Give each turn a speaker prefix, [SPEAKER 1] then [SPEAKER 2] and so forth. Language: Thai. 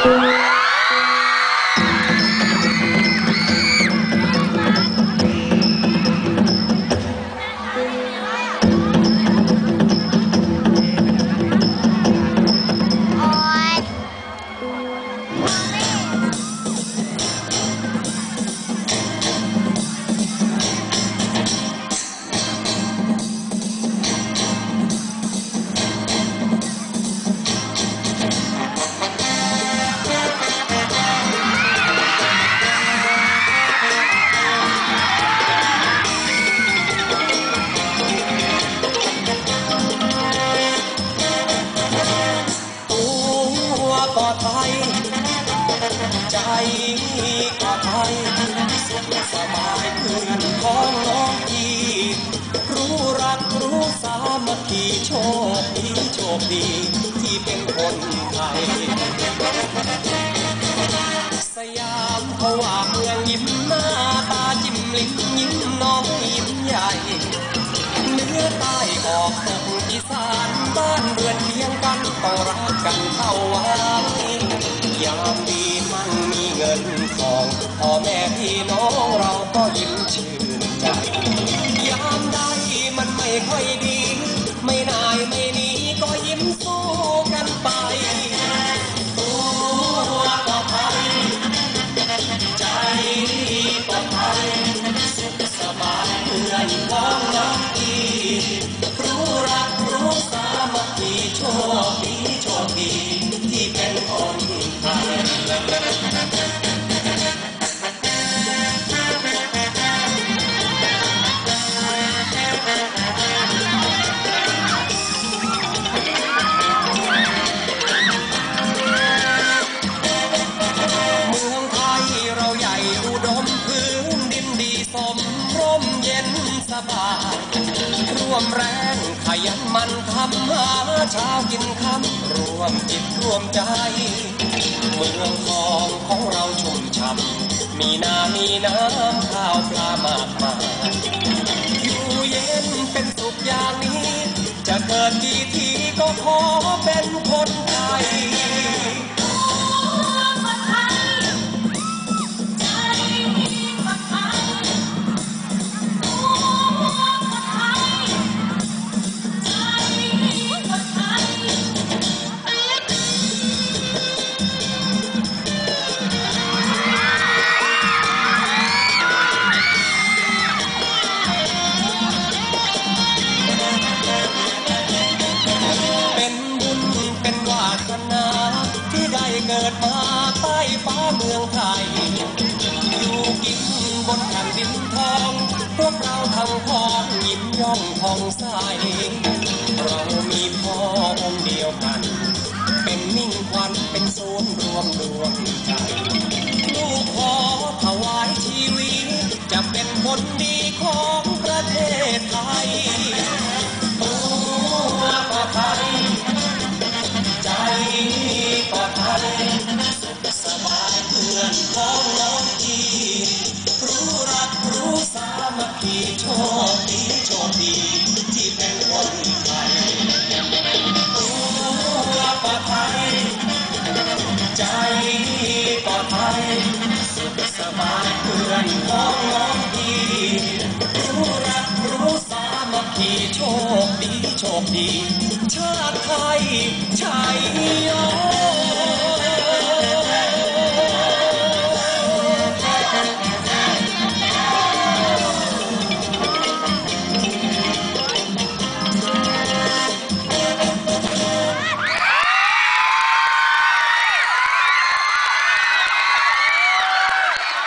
[SPEAKER 1] โส
[SPEAKER 2] บายเพื่อนของน้องพี่รู้รักรู้สามัคคีโชคดีโชคดีที่เป็นคนไทย สยามเขาว่าเมืองยิ้มหน้าตาจิ้มลิ้มยิ้มน้องยิ้มใหญ่เหนือใต้ออกตกอีสานบ้านเรือนเคียงกันต้องรักกันเข้าไว้ยามดีมันมีเงินทองพ่อแม่พี่น้อง ก็ยิ้มชื่นใจ ยามใดมันไม่ค่อยดี ไม่นายไม่หนีก็ยิ้มสู้กันไปตัวก็ไทยใจก็ไทยสุขสบายเพื่อนพ้องน้องพี่รู้รักรู้สามัคคีโชคดีโชคดีที่เป็นคนไทย วมแรงขยันมันทำหาเช้ากินคำรวมจิตรวมใจ เมืองทองของเราชุ่มช่ำมีนามีน้ำข้าวปลามากมายอยู่เย็นเป็นสุขอย่างนี้ จะเกิดกี่ทีก็ขอเป็นคนไทย เป็นวาสนาที่ได้เกิดมาใต้ฟ้าเมืองไทย อยู่กินบนแผ่นดินทอง พวกเราทั้งพ้องยิ้มย่องผ่องใสเรามีพ่อองค์เดียวกัน เป็นมิ่งควันเป็นศูนย์รวมดวงใจลูกขอถวายชีวิตจะเป็นคนดีของ โชคดีโชคดี ชาติไทยชัยโย